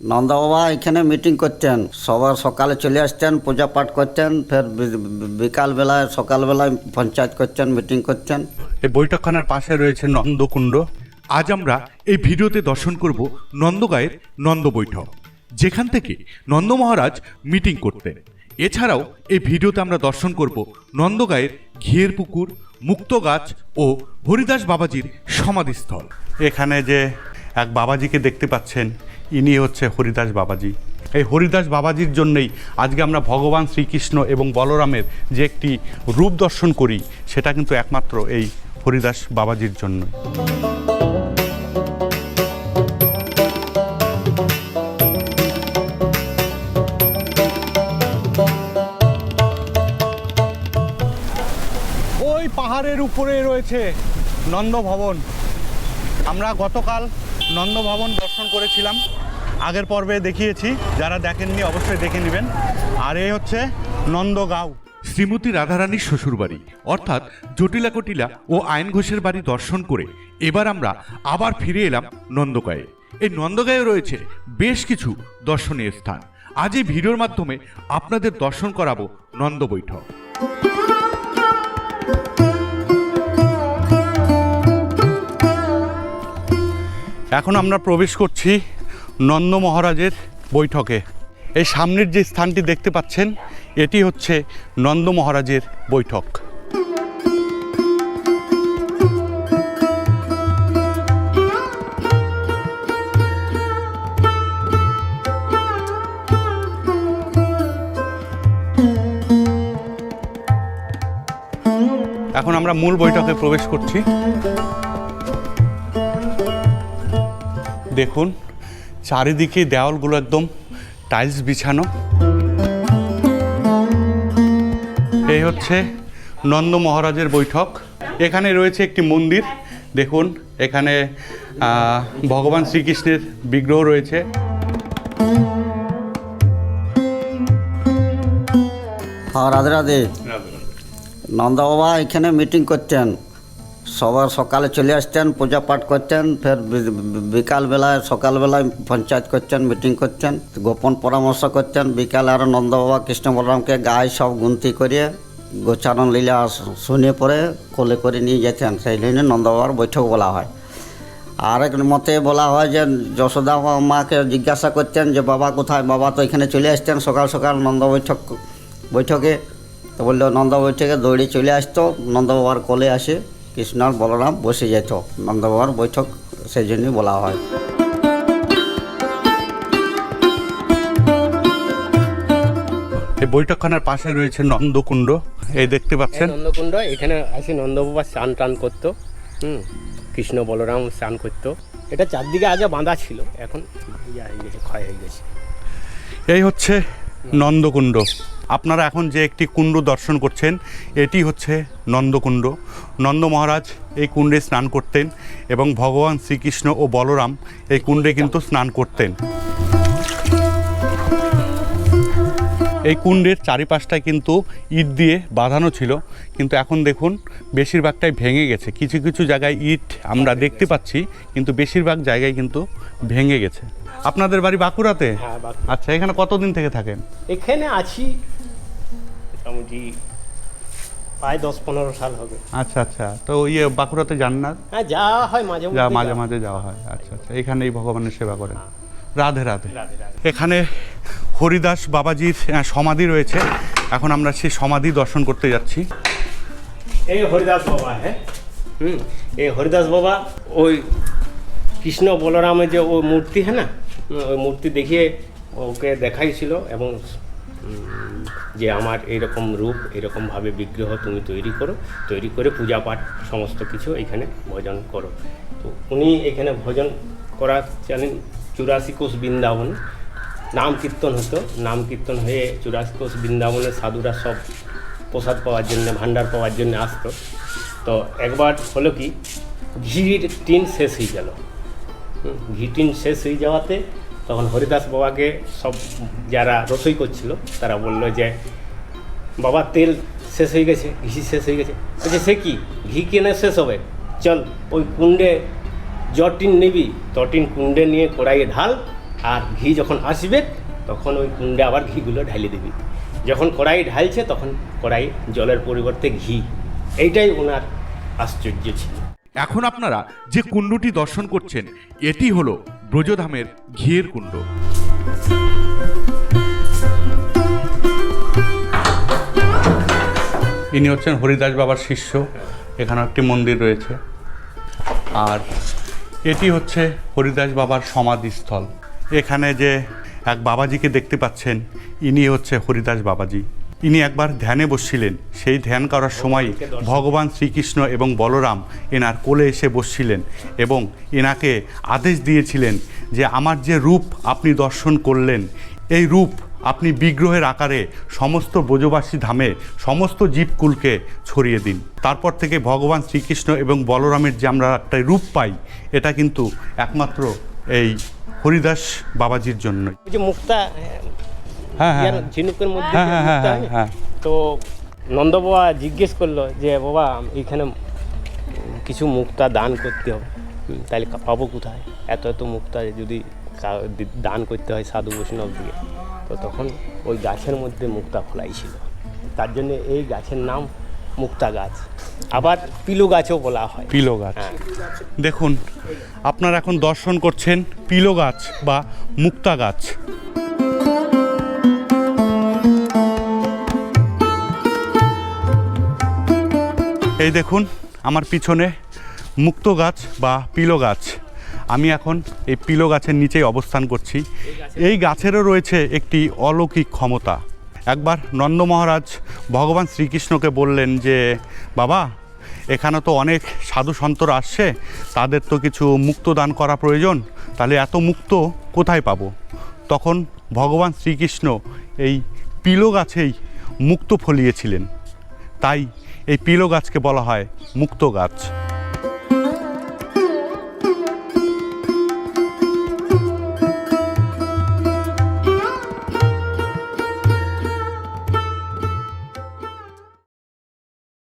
নন্দা বাবা এখানে মিটিং করতেন। সবার সকালে চলে আসতেন পূজা পাঠ করতেন ফের বিকালবেলায় সকালবেলায় পঞ্চায়েত করতেন মিটিং করতেন। এই বৈঠকখানার পাশে রয়েছে নন্দকুণ্ড। আজ আমরা এই ভিডিওতে দর্শন করব নন্দগাঁয়ের নন্দ বৈঠক। যেখান থেকে নন্দ মহারাজ মিটিং করতেন। এছাড়াও এই ভিডিওতে আমরা দর্শন করব নন্দগাঁয়ের ঘিয়ের পুকুর মুক্ত গাছ ও হরিদাস বাবাজির সমাধিস্থল। এখানে যে এক বাবাজিকে দেখতে পাচ্ছেন ইনি হচ্ছে হরিদাস বাবাজি। এই হরিদাস বাবাজির জন্যই আজকে আমরা ভগবান শ্রীকৃষ্ণ এবং বলরামের যে একটি রূপ দর্শন করি, সেটা কিন্তু একমাত্র এই হরিদাস বাবাজির জন্য ওই পাহাড়ের উপরে রয়েছে নন্দ ভবন আমরা গতকাল নন্দ ভবন দর্শন করেছিলাম। আগের পর্বে দেখিয়েছি যারা দেখেননি অবশ্যই দেখে নেবেন। আর এই হচ্ছে নন্দগাঁও। শ্রীমতী রাধারানীর শ্বশুরবাড়ি। অর্থাৎ জটিলা কটিলা ও আইন ঘোষের বাড়ি দর্শন করে এবার আমরা আবার ফিরে এলাম নন্দগাঁয়ে। এই নন্দগাঁয়ে রয়েছে বেশ কিছু দর্শনীয় স্থান। আজ এই ভিডিওর মাধ্যমে আপনাদের দর্শন করাবো নন্দ বৈঠক। এখন আমরা প্রবেশ করছি নন্দ মহারাজের বৈঠকে। এই সামনের যে স্থানটি দেখতে পাচ্ছেন, এটি হচ্ছে নন্দ মহারাজের বৈঠক। এখন আমরা মূল বৈঠকে প্রবেশ করছি। দেখুন চারিদিকে দেওয়ালগুলো একদম টাইলস বিছানো। এই হচ্ছে নন্দ মহারাজের বৈঠক। এখানে রয়েছে একটি মন্দির। দেখুন এখানে ভগবান শ্রীকৃষ্ণের বিগ্রহ রয়েছে। হ্যাঁ রাধে রাধে। নন্দা বাবা এখানে মিটিং করতেন। সবার সকালে চলে আসতেন, পূজা পাঠ করতেন, ফের বিকালবেলায় সকালবেলায় পঞ্চায়েত করতেন, মিটিং করতেন, গোপন পরামর্শ করতেন, বিকালে আরও নন্দ বাবা কৃষ্ণ বলরামকে গায়ে সব গুনতি করে গোচারণ লীলা শুনে পরে কোলে করে নিয়ে যেতেন, সেই জন্য নন্দবাবার বৈঠক বলা হয়। আরেক মতে বলা হয় যে, যশোদা মাকে জিজ্ঞাসা করতেন যে, বাবা কোথায়? বাবা তো এখানে চলে আসতেন, সকাল সকাল নন্দ বৈঠক, বৈঠকে। তো বলল, নন্দ বৈঠকে দৌড়ে চলে আসতো নন্দ বাবার কোলে আসে। কৃষ্ণ আর বলরাম বসে যেত নন্দ বাবার বৈঠক সেই জন্যই বলা হয়। এই বৈঠকখানার পাশে রয়েছে নন্দকুণ্ড এই দেখতে পাচ্ছেন? নন্দকুণ্ড এখানে আসে নন্দবাবা স্নান টান করতো হুম কৃষ্ণ বলরাম স্নান করতো। এটা চারদিকে আগে বাঁধা ছিল এখন ইয়া হয়ে গেছে ক্ষয় হয়ে গেছে। এই হচ্ছে নন্দকুণ্ড। আপনারা এখন যে একটি কুণ্ড দর্শন করছেন এটি হচ্ছে নন্দকুণ্ড। নন্দ মহারাজ এই কুণ্ডে স্নান করতেন এবং ভগবান শ্রীকৃষ্ণ ও বলরাম এই কুণ্ডে কিন্তু স্নান করতেন। এই কুণ্ডের চারিপাশটায় কিন্তু ইট দিয়ে বাঁধানো ছিল কিন্তু এখন দেখুন বেশিরভাগটাই ভেঙে গেছে। কিছু কিছু জায়গায় ইট আমরা দেখতে পাচ্ছি কিন্তু বেশিরভাগ জায়গায় কিন্তু ভেঙে গেছে। আপনাদের বাড়ি বাঁকুড়াতে? হ্যাঁ আচ্ছা এখানে কতদিন থেকে থাকেন? এখানে আছি মোটামুটি প্রায় দশ পনেরো সাল হবে। আচ্ছা আচ্ছা। তো ইয়ে বাঁকুড়াতে যান না? হ্যাঁ যাওয়া হয় মাঝে যা মাঝে মাঝে যাওয়া হয়। আচ্ছা আচ্ছা। এখানেই ভগবানের সেবা করেন। রাধে রাধে। হয়। রাধে রাধে। এখানে হরিদাস বাবাজির আহ, সমাধি রয়েছে। এখন আমরা সেই সমাধি দর্শন করতে যাচ্ছি। এই হরিদাস বাবা হ্যাঁ? হুম এই হরিদাস বাবা ওই কৃষ্ণ বলরামের যে ওই মূর্তি হ্যাঁ না? ওই মূর্তি দেখিয়ে ওকে দেখাইছিল এবং যে আমার এরকম রূপ, এরকমভাবে বিগ্রহ তুমি তৈরি করো, তৈরি করে পূজা পাঠ সমস্ত কিছু এখানে ভজন করো। তো উনি এখানে ভজন করা জানেন চুরাশি কোষ বৃন্দাবন। নাম কীর্তন হতো, নাম কীর্তন হয়ে চুরাশি কোষ বৃন্দাবনের সাধুরা সব প্রসাদ পাওয়ার জন্য ভান্ডার পাওয়ার জন্য আসতো। তো একবার হলো কি, ঘির টিন শেষ হয়ে গেল। ঘি টিন শেষ হয়ে যাওয়াতে তখন হরিদাস বাবাকে সব যারা রসই করছিল, তারা বলল যে, বাবা, তেল শেষ হয়ে গেছে, ঘি শেষ হয়ে গেছে। বলছে, সে কি? ঘি কেনে শেষ হবে? চল, ওই কুণ্ডে জ টিন নিবি। ত টিন কুণ্ডে নিয়ে কড়াইয়ে ঢাল, আর ঘি যখন আসবে, তখন ওই কুণ্ডে আবার ঘিগুলো ঢালি দিবি। যখন কড়াই ঢালছে, তখন কড়াই জলের পরিবর্তে ঘি। এইটাই ওনার আশ্চর্য ছিল। এখন আপনারা যে কুণ্ডটি দর্শন করছেন, এটি হলো ব্রজধামের ঘিয়ের কুণ্ড। ইনি হচ্ছেন হরিদাস বাবার শিষ্য। এখানে একটি মন্দির রয়েছে। আর এটি হচ্ছে হরিদাস বাবার সমাধিস্থল। এখানে যে এক বাবাজিকে দেখতে পাচ্ছেন, ইনি হচ্ছে হরিদাস বাবাজি। ইনি একবার ধ্যানে বসছিলেন। সেই ধ্যান করার সময় ভগবান শ্রীকৃষ্ণ এবং বলরাম এনার কোলে এসে বসছিলেন এবং এনাকে আদেশ দিয়েছিলেন যে আমার যে রূপ আপনি দর্শন করলেন, এই রূপ আপনি বিগ্রহের আকারে সমস্ত ব্রজবাসী ধামে, সমস্ত জীবকুলকে ছড়িয়ে দিন। তারপর থেকে ভগবান শ্রীকৃষ্ণ এবং বলরামের যে আমরা একটা রূপ পাই, এটা কিন্তু একমাত্র এই হরিদাস বাবাজির জন্যই। যে মুক্তা ঝিনুকের মধ্যে হ্যাঁ, হ্যাঁ, হ্যাঁ, না? হ্যাঁ। তো নন্দ বাবা জিজ্ঞেস করল যে বাবা এখানে কিছু মুক্তা দান করতে হবে। তাহলে পাবো কোথায়? এত এত মুক্তা যদি দান করতে হয় সাধু বৈষ্ণব দিয়ে। তো তখন ওই গাছের মধ্যে মুক্তা ফলাই ছিল তার জন্য এই গাছের নাম মুক্তা গাছ। আবার পিলো গাছও বলা হয়। পিলো গাছ। দেখুন আপনারা এখন দর্শন করছেন পিলো গাছ বা মুক্তা গাছ। এই দেখুন, আমার পিছনে মুক্ত গাছ বা পিলো গাছ। আমি এখন এই পিলো গাছের নিচেই অবস্থান করছি। এই গাছেরও রয়েছে একটি অলৌকিক ক্ষমতা। একবার নন্দ মহারাজ ভগবান শ্রীকৃষ্ণকে বললেন যে, বাবা, এখানে তো অনেক সাধু সন্তরা আসছে, তাদের তো কিছু মুক্ত দান করা প্রয়োজন। তাহলে এত মুক্ত কোথায় পাবো? তখন ভগবান শ্রীকৃষ্ণ এই পিলো গাছেই মুক্ত ফলিয়েছিলেন। তাই এই পিলো গাছকে বলা হয় মুক্ত গাছ।